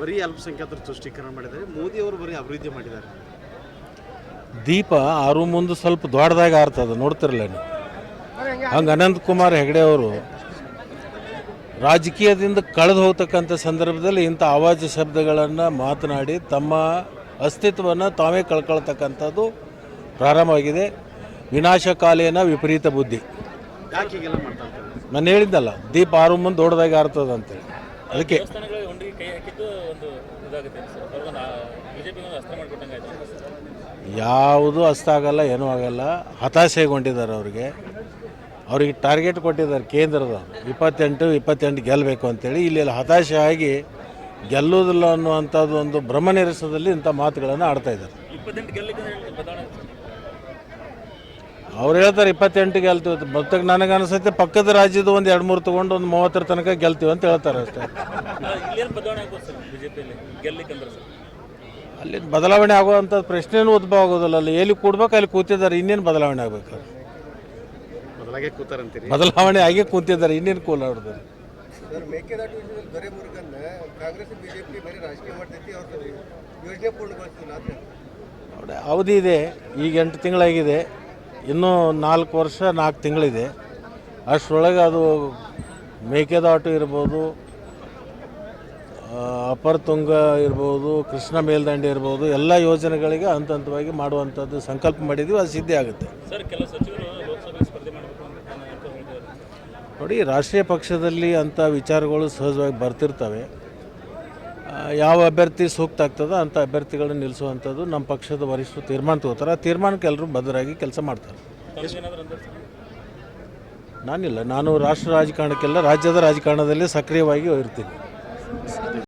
ಬರೀ ಅಲ್ಪಸಂಖ್ಯಾತರ ತುಷ್ಟೀಕರಣ ಮಾಡಿದ್ದಾರೆ. ಮೋದಿ ಅವರು ಬರೀ ಅಭಿವೃದ್ಧಿ ಮಾಡಿದ್ದಾರೆ. ದೀಪ ಆರು ಮುಂದೆ ಸ್ವಲ್ಪ ದೊಡ್ಡದಾಗಿ ಆರ್ತದ ನೋಡ್ತಿರಲ್ಲ ನೀವು. ಹಂಗೆ ಅನಂತ್ ಕುಮಾರ್ ಹೆಗಡೆ ಅವರು ರಾಜಕೀಯದಿಂದ ಕಳೆದು ಹೋಗ್ತಕ್ಕಂಥ ಸಂದರ್ಭದಲ್ಲಿ ಇಂಥ ಆವಾಜ ಶಬ್ದಗಳನ್ನು ಮಾತನಾಡಿ ತಮ್ಮ ಅಸ್ತಿತ್ವವನ್ನು ತಾವೇ ಕಳ್ಕೊಳ್ತಕ್ಕಂಥದ್ದು ಪ್ರಾರಂಭವಾಗಿದೆ. ವಿನಾಶಕಾಲೇನ ವಿಪರೀತ ಬುದ್ಧಿ. ನಾನು ಹೇಳಿದ್ದಲ್ಲ ದೀಪ ಆರು ಮುಂದೆ ದೊಡ್ಡದಾಗಿ ಆರ್ತದ ಅಂತೇಳಿ. ಅದಕ್ಕೆ ಯಾವುದೂ ಆಗಲ್ಲ ಏನೂ ಆಗಲ್ಲ. ಹತಾಶೆಗೊಂಡಿದ್ದಾರೆ ಅವರಿಗೆ. ಅವ್ರಿಗೆ ಟಾರ್ಗೆಟ್ ಕೊಟ್ಟಿದ್ದಾರೆ ಕೇಂದ್ರದ ಇಪ್ಪತ್ತೆಂಟು ಇಪ್ಪತ್ತೆಂಟು ಗೆಲ್ಲಬೇಕು ಅಂತೇಳಿ ಇಲ್ಲಿ ಹತಾಶೆ ಆಗಿ ಗೆಲ್ಲುವುದಿಲ್ಲ ಅನ್ನುವಂಥದ್ದು ಒಂದು ಭ್ರಮನಿರಸದಲ್ಲಿ ಇಂಥ ಮಾತುಗಳನ್ನು ಆಡ್ತಾ ಇದ್ದಾರೆ ಇಪ್ಪತ್ತೆಂಟು ಗೆಲ್ಲಕ್ಕೆ ಬದಲಾವಣೆ ಆಯ್ತು ಸರ್. ಅವ್ರು ಹೇಳ್ತಾರೆ ಇಪ್ಪತ್ತೆಂಟು ಗೆಲ್ತೀವಿ ಮತ್ತೆ ನನಗೆ ಅನಿಸುತ್ತೆ ಪಕ್ಕದ ರಾಜ್ಯದ ಒಂದು ಎರಡು ಮೂರು ತಗೊಂಡು ಒಂದು ಮೂವತ್ತರ ತನಕ ಗೆಲ್ತೀವಿ ಅಂತ ಹೇಳ್ತಾರೆ ಅಷ್ಟೇ. ಅಲ್ಲ, ಬದಲಾವಣೆ ಆಗುವಂಥ ಪ್ರಶ್ನೆನೂ ಉದ್ಭವ ಆಗೋದಿಲ್ಲ. ಅಲ್ಲಿ ಎಲ್ಲಿ ಕೂಡ್ಬೇಕು ಅಲ್ಲಿ ಕೂತಿದ್ದಾರೆ. ಇನ್ನೇನು ಬದಲಾವಣೆ ಆಗಬೇಕು? ಬದಲಾವಣೆ ಆಗಿ ಕೂತಿದ್ದಾರೆ. ಇನ್ನೇನು ಕೂಲ್ ಸರ್ ಮೇಕೆದಾಟು ಯೋಜನೆ ದೊರೆ ಮುರುಗನ್ನ ಕಾಂಗ್ರೆಸ್ ಬಿಜೆಪಿ ಬರೀ ರಾಜಕೀಯ ಮಾಡ್ತೈತಿ ಅವ್ರ ಯೋಜನೆ ಪೂರ್ಣಗೊಳಿಸ್ತಿಲ್ಲ ಅಂತ ನೋಡಿ ಅವಧಿ ಇದೆ. ಈಗ ಎಂಟು ತಿಂಗಳಾಗಿದೆ. ಇನ್ನೂ ನಾಲ್ಕು ವರ್ಷ ನಾಲ್ಕು ತಿಂಗಳಿದೆ. ಅಷ್ಟರೊಳಗೆ ಅದು ಮೇಕೆದಾಟು ಇರ್ಬೋದು ಅಪರ್ ತುಂಗ ಇರ್ಬೋದು ಕೃಷ್ಣ ಮೇಲ್ದಂಡೆ ಇರ್ಬೋದು ಎಲ್ಲ ಯೋಜನೆಗಳಿಗೆ ಹಂತ ಹಂತವಾಗಿ ಮಾಡುವಂಥದ್ದು ಸಂಕಲ್ಪ ಮಾಡಿದ್ವಿ ಅದು ಸಿದ್ಧಿ ಆಗುತ್ತೆ. ನೋಡಿ ರಾಷ್ಟ್ರೀಯ ಪಕ್ಷದಲ್ಲಿ ಅಂಥ ವಿಚಾರಗಳು ಸಹಜವಾಗಿ ಬರ್ತಿರ್ತವೆ. ಯಾವ ಅಭ್ಯರ್ಥಿ ಸೂಕ್ತ ಆಗ್ತದೆ ಅಂತ ಅಭ್ಯರ್ಥಿಗಳನ್ನ ನಿಲ್ಲಿಸುವಂಥದ್ದು ನಮ್ಮ ಪಕ್ಷದ ವರಿಷ್ಠರು ತೀರ್ಮಾನ ತಗೋತಾರೆ ಆ ತೀರ್ಮಾನಕ್ಕೆ ಎಲ್ಲರೂ ಬದ್ಧರಾಗಿ ಕೆಲಸ ಮಾಡ್ತಾರೆ. ನಾನಿಲ್ಲ. ನಾನು ರಾಷ್ಟ್ರ ರಾಜಕಾರಣಕ್ಕೆಲ್ಲ ರಾಜ್ಯದ ರಾಜಕಾರಣದಲ್ಲಿ ಸಕ್ರಿಯವಾಗಿ ಇರ್ತೀನಿ.